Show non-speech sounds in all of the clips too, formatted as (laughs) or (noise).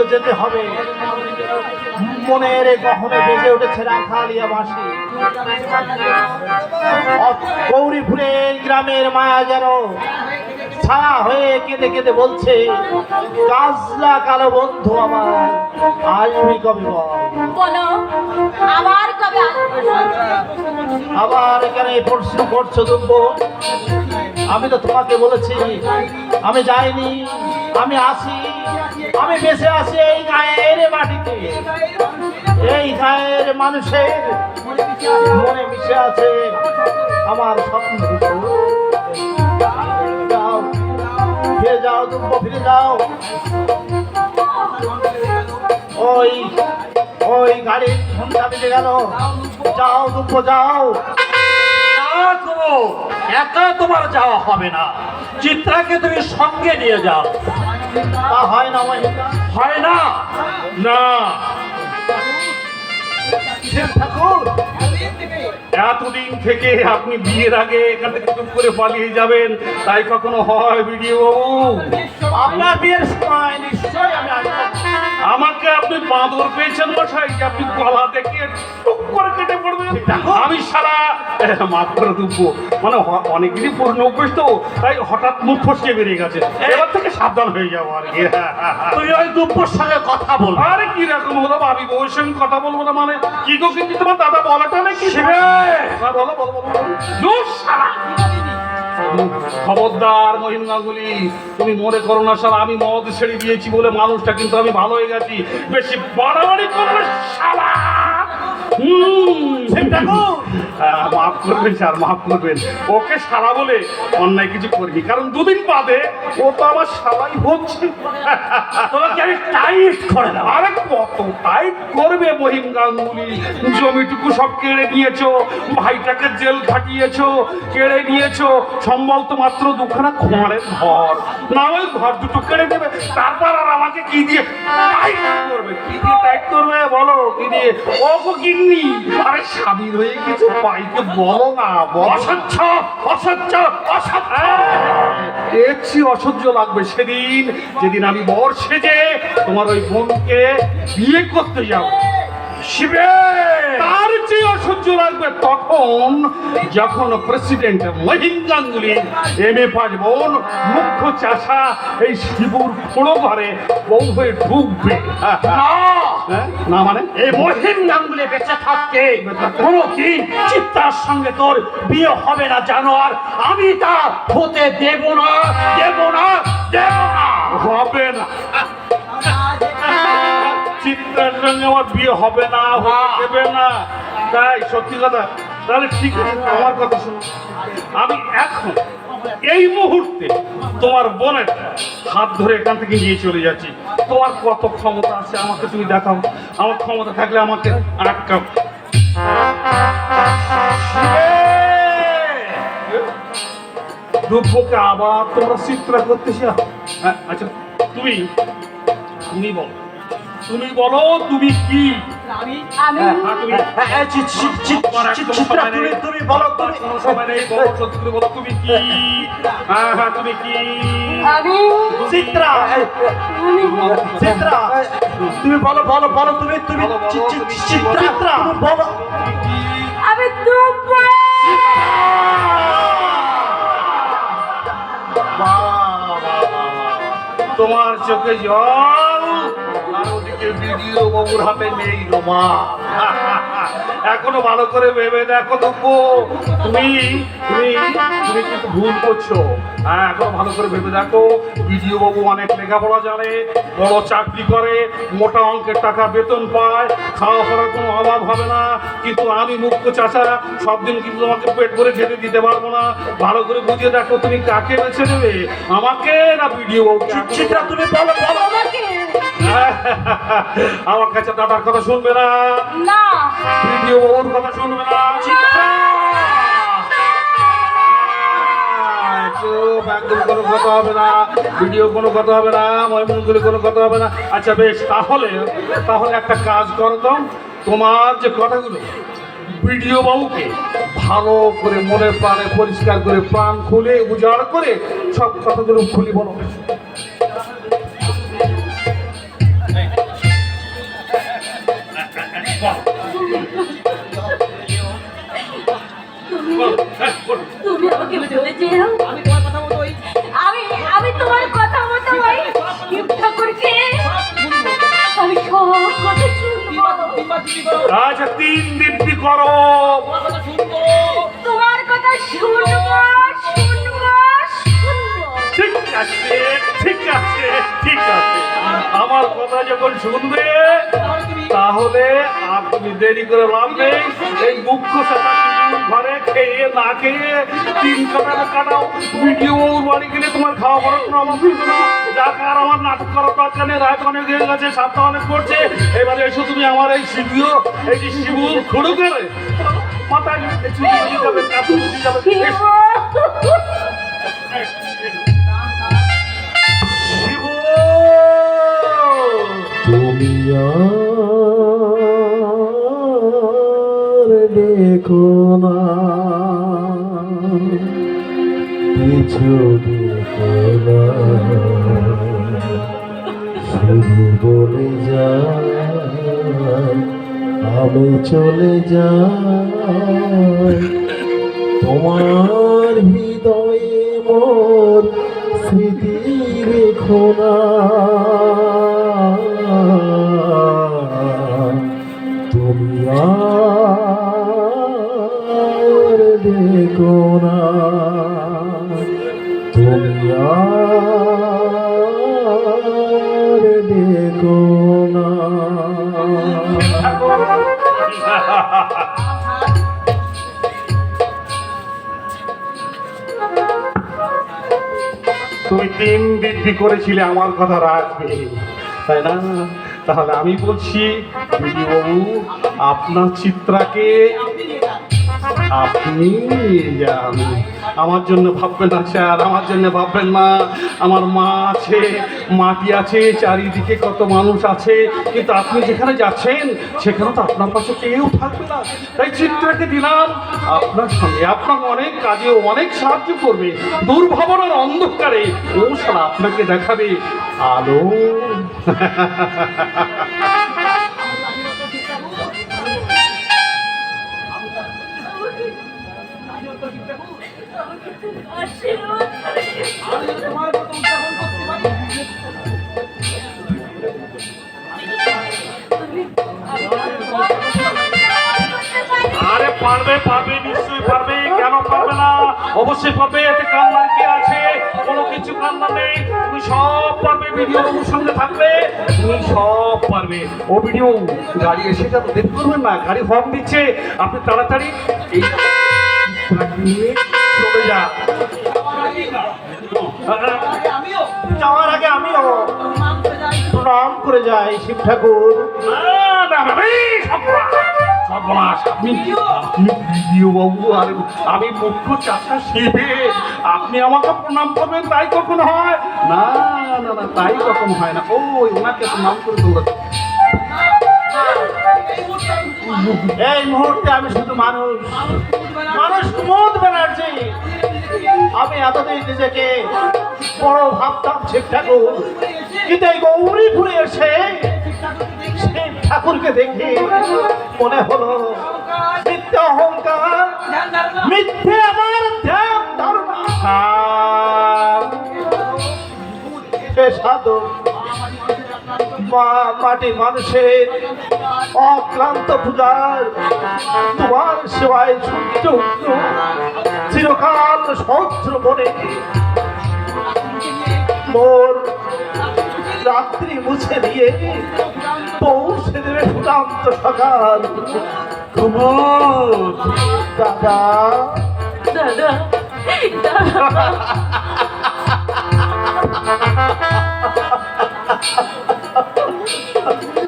আজকে যেতে হবে। মনের গহনে বেজে উঠেছে রাখালিয়া বাসী গৌরীপুরের গ্রামের মায়া যেন ছায়া হয়ে কেঁদে কেঁদে বলছে কাজলা কালো বন্ধু আমার আসবি কবে বলো? আবার কবে আবার এখানে প্রশ্ন করছ দুব্ব। আমি তো তোমাকে বলেছি আমি যাইনি আমি আসি। আমি বেঁচে আছি এই গায়ের মাটিতে। এই গায়ের মানুষের মনে মিশে আছে আমার স্বপ্ন যাও, ফিরে যাও ওই ওই গাড়ির গেল। যাও যাও। একা তোমার যাওয়া হবে না। চিত্রাকে তুমি সঙ্গে নিয়ে যাও। তা হয় না হয় না? না। এতদিন থেকে আপনি বিয়ের আগে এখান থেকে করে পালিয়ে যাবেন তাই কখনো হয় বিডিও আপনার বিয়ের সময় নিশ্চয়ই আমি আমাকে আপনি বাঁদর পেয়েছেন মশাই আপনি গলা থেকে টুক করে কেটে পড়বেন। আমি সারা মাফ করে দেবো। মানে অনেকদিনই পুরনো অভ্যেস তো তাই হঠাৎ মুখ ফসকে বেরিয়ে গেছে। এবার থেকে সাবধান হয়ে যাব আর কি। তুই ওই দুপুর সঙ্গে কথা বল। আরে কি রকম হলো ভাবি বউয়ের সঙ্গে কথা বলব না মানে? কি গো কিন্তু তোমার দাদা বলাটা নাকি? হ্যাঁ, বলো বলো বলো। ধুস, শালা। খবরদার মহিমনাগুলি তুমি মনে করো না সারা আমি মদ ছেড়ে দিয়েছি বলে মানুষটা কিন্তু আমি ভালো হয়ে গেছি। বেশি বাড়াবাড়ি করবে শালা! হুম, মাফ করবেন স্যার মাফ করবেন। ওকে সারা বলে অন্যায় কিছু করিনি কারণ দুদিন বাদে ও তো আমার সারাই হচ্ছে। তোমাকে আমি টাইট করে দাও আরে কত টাইট করবে মহিম গাঙ্গুলি? জমিটুকু সব কেড়ে নিয়েছো ভাইটাকে জেল খাটিয়েছো কেড়ে নিয়েছো। সম্বল তো মাত্র দুখানা খড়ের ঘর। না ওই ঘর দুটো কেড়ে দেবে তারপর আর আমাকে কি দিয়ে টাইট করবে? কি দিয়ে টাইট করবে বলো কি দিয়ে? ও গো গিন্নি আরে স্বামীর হয়ে কিছু পাইকে বলো না অসহ্য অসহ্য অসহ্য। দেখছি অসহ্য লাগবে সেদিন যেদিন আমি বর সেজে তোমার ওই বোনকে বিয়ে করতে যাব। শিবে! তার যে অসহ্য লাগবে তখন যখন president Mahim Ganguly M A পাঁচ বোন মুখ্য চাষা এই শিবুর খোড়ো ঘরে বউ হয়ে ঢুকবে। না হ্যাঁ? না মানে? এই মহিম গাঙ্গুলি বেঁচে থাকতে কোনোদিন চিত্তার সঙ্গে তোর বিয়ে হবে না জানো? আর আমি তা হতে দেব না দেব না দেব না। হবে না। চিত্রের সঙ্গে আমার বিয়ে হবে না হতে দেবে না। তাই সত্যি কথা তাহলে ঠিক আছে আমার কথা শোনো। আমি এখন এই মুহূর্তে তোমার বোনের হাত ধরে এখান থেকে নিয়ে চলে যাচ্ছি। তোমার কত ক্ষমতা আছে আমাকে তুমি দেখাও। আমার ক্ষমতা থাকলে আমাকে আটকাও। দুঃখকে আবার তোমরা চিত্রা করতে হ্যাঁ আচ্ছা তুমি তুমি বলো। তুমি বলো, তুমি কি? আমি তুমি বলো তুমি বলো বলো তুমি কি? হ্যাঁ হ্যাঁ তুমি কি? আমি চিত্রা চিত্রা তুমি বলো বলো বলো তুমি তুমি বলো, বলো, চি- চি- তুমি কি চিত্রা চিত্রা। বলো। আমি দুপুর তোমার চোখে জল ওদিকে ভিডিও বাবুর হাতে নেই রোমা এখনও ভালো করে ভেবে দেখো তবু তুমি তুমি তুমি কিন্তু ভুল করছ। হ্যাঁ এখনও ভালো করে ভেবে দেখো। ভিডিও বাবু অনেক লেখাপড়া জানে, বড় চাকরি করে, মোটা অঙ্কের টাকা বেতন পায় খাওয়া পড়ার কোনো অভাব হবে না। কিন্তু আমি মুক্ত চাষা সব দিন কিন্তু তোমাকে পেট ভরে খেতে দিতে পারব না। ভালো করে বুঝিয়ে দেখো তুমি কাকে বেছে নেবে। আমাকে না ভিডিও বাবু? তুমি বলো বলো (laughs) আমার কাছে দাদার কথা শুনবে না। না। ভিডিও বাবুর কথা শুনবে না। একদম কোনো কথা হবে না ভিডিও কোনো কথা হবে না ময়মনগুলি কোনো কথা হবে না। আচ্ছা বেশ তাহলে তাহলে একটা কাজ করো তো। তোমার যে কথাগুলো ভিডিও বাবুকে ভালো করে মনের প্রাণে পরিষ্কার করে প্রাণ খুলে উজাড় করে সব কথাগুলো খুলি বলো। আমাকে চলে যেও আমি তোমার কথা মতো ওই আমি আমি তোমার কথা মতো ওই শিব ঠাকুরকে আমি সব কথা শুনব। আচ্ছা তিন দিব্যি করো? তোমার কথা শুনব। শুনব ঠিক আছে ঠিক আছে ঠিক আছে। আমার কথা যখন শুনবে তাহলে আর তুমি দেরি করে লাভ নেই এই মুখ্য সাথা ঘরে খেয়ে না তিন কাটাতে কাটাও। ভিডিও বাড়ি গেলে তোমার খাওয়া পড়ার কোনো আমার কিন্তু না। যার কার আমার নাটক করার দরকার নেই রাত অনেক হয়ে গেছে সাতটা অনেক করছে এবারে এসো তুমি আমার এই শিবিও এই যে শিবু খুঁড়ো করে। মাথায় চুল যাবে কাপড় যাবে আমি চলে যাই তোমার হৃদয়ে মোর স্মৃতি রেখো না। বৃদ্ধি করেছিলে আমার কথা রাখবে। তাই না? তাহলে আমি বলছি বাবু আপনার চিত্রাকে আপনি যান। আমার জন্য ভাববেন না, স্যার, আমার জন্য ভাববেন না। আমার মা আছে, মাটি আছে, চারিদিকে কত মানুষ আছে, কিন্তু আপনি যেখানে যাচ্ছেন, সেখানে তো আপনার পাশে কেউ থাকবে না। তাই চিত্রাকে দিলাম, আপনার সঙ্গে। আপনাকে অনেক কাজে অনেক সাহায্য করবে। দুর্ভাবনার অন্ধকারে ও সারা আপনাকে দেখাবে। আলো। (laughs) অবশ্যই পারবে এতে কান্নার কি আছে? কোনো কিছু কান্না নেই। তুমি সব পারবে ভিডিও সঙ্গে থাকবে। তুমি সব পারবে। ও ভিডিও গাড়ি এসে যাবে দেরি করবেন না গাড়ি হর্ন দিচ্ছে। আপনি তাড়াতাড়ি এই চলে যা যাওয়ার আগে আমিও। প্রণাম করে যাই শিব ঠাকুর। না, না, সর্বনাশ, আপনি বাবু আর আমি মুখ্য চাষা শিবে। আপনি আমাকে প্রণাম করবেন তাই কখন হয়? না না না তাই কখন হয় না। ওই ওনাকে প্রণাম করে তোমরা এই মুহূর্তে আমি শুধু মানুষ। মানুষ কুমোদ ব্যানার্জি। আমি এতদিন নিজেকে বড় ভাবতাম শিব ঠাকুর। কিন্তু এই গৌরীপুরে এসে শিব ঠাকুরকে দেখে মনে হলো, মিথ্যে অহংকার, মিথ্যে আমার ধ্যান ধারণা সে সাধক মা, মাটি মানুষের অক্লান্ত পূজার তোমার সেবায় সূর্য চিরকাল সহস্র মনে, মোর রাত্রি মুছে দিয়ে পৌঁছে দেবে সুকান্ত সকাল। কুমুদ দাদা। দাদা দাদা। (laughs)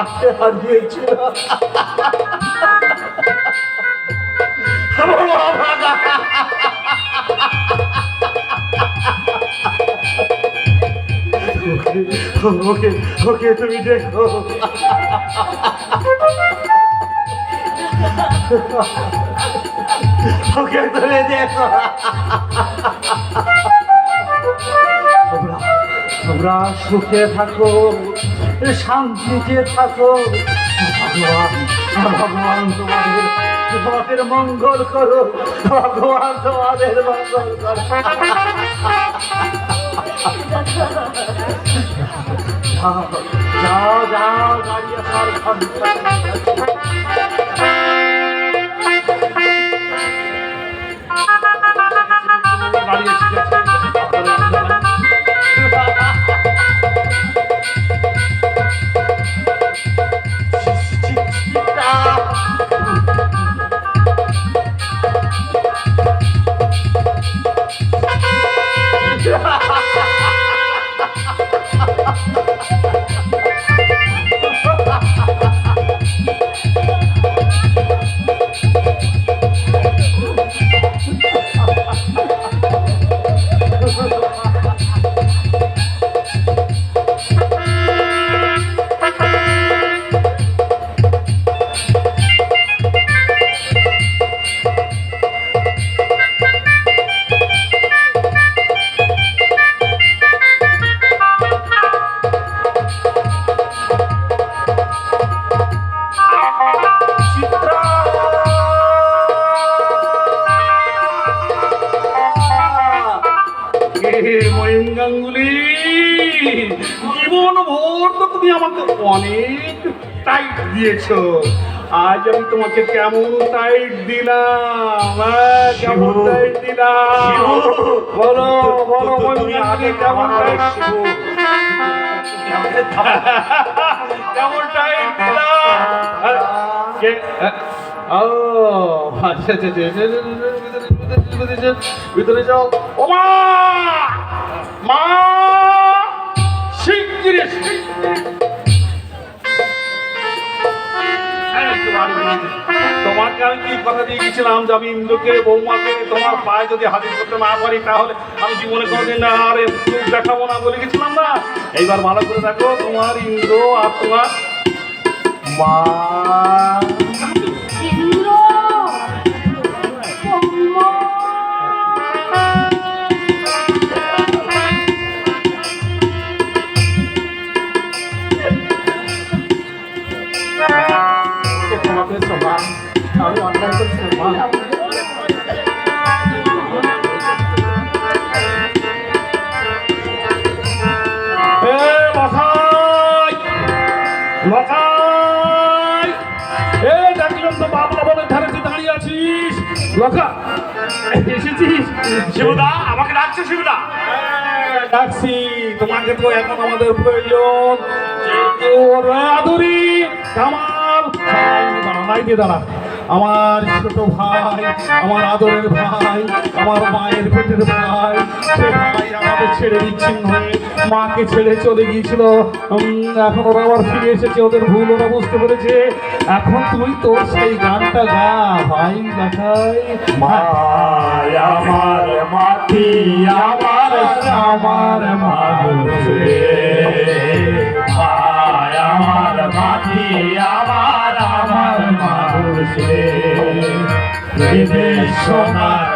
বাসে হারিয়েছিল ওকে ওকে তুমি দেখো। ওকে তুমি দেখো। তোমরা সুখে থাকো, শান্তিতে থাকো। ভগবান ভগবান তোমাদের তোমাদের মঙ্গল করো, ভগবান তোমাদের মঙ্গল করো। যাও যাও গাড়ি ভোর তো তুমি আমাকে অনেক টাইট দিয়েছ আজ আমি তোমাকে কেমন টাইট দিলাম হ্যাঁ, কেমন টাইট দিলাম বলো বলো গাঙ্গুলি কেমন টাইট কেমন টাইট দিলাম হ্যাঁ, হ্যাঁ, ও আচ্ছা আচ্ছা আচ্ছা, আচ্ছা, আচ্ছা, ভিতরে যাও, ভিতরে যাও ও মা মা শিগগিরি শিগগিরি। এই তো বাড়ি নিয়ে যা। তোমাকে আমি কি কথা দিয়ে গেছিলাম যে আমি ইন্দ্রকে বৌমাকে তোমার পায়ে যদি হাজির করতে না পারি, তাহলে আমি জীবনে কোনোদিন না আর মুখ দেখাবো না বলে গেছিলাম না এইবার ভালো করে দেখো, তোমার ইন্দ্র আর তোমার মা এ তো ধারে দাঁড়িয়ে আছিস। এসেছিস? আমাকে হ্যাঁ, ডাকছি। আমাদের প্রয়োজন। নাই দিয়ে দাঁড়া। আমার ছোট ভাই আমার আদরের ভাই আমার মায়ের পেটের ভাই সে ছেড়ে বিচ্ছিন্ন হয়ে মাকে ছেড়ে চলে গিয়েছিল। এখন ওরা আবার ফিরে এসেছে, ওদের ভুল ওরা বুঝতে পেরেছে। এখন তুই তোর সেই গানটা গা, ভাই, দেখাই। আমার মাটি, আমার আমার মায় আমার মাটি, আমার আমার মানুষ। সোনার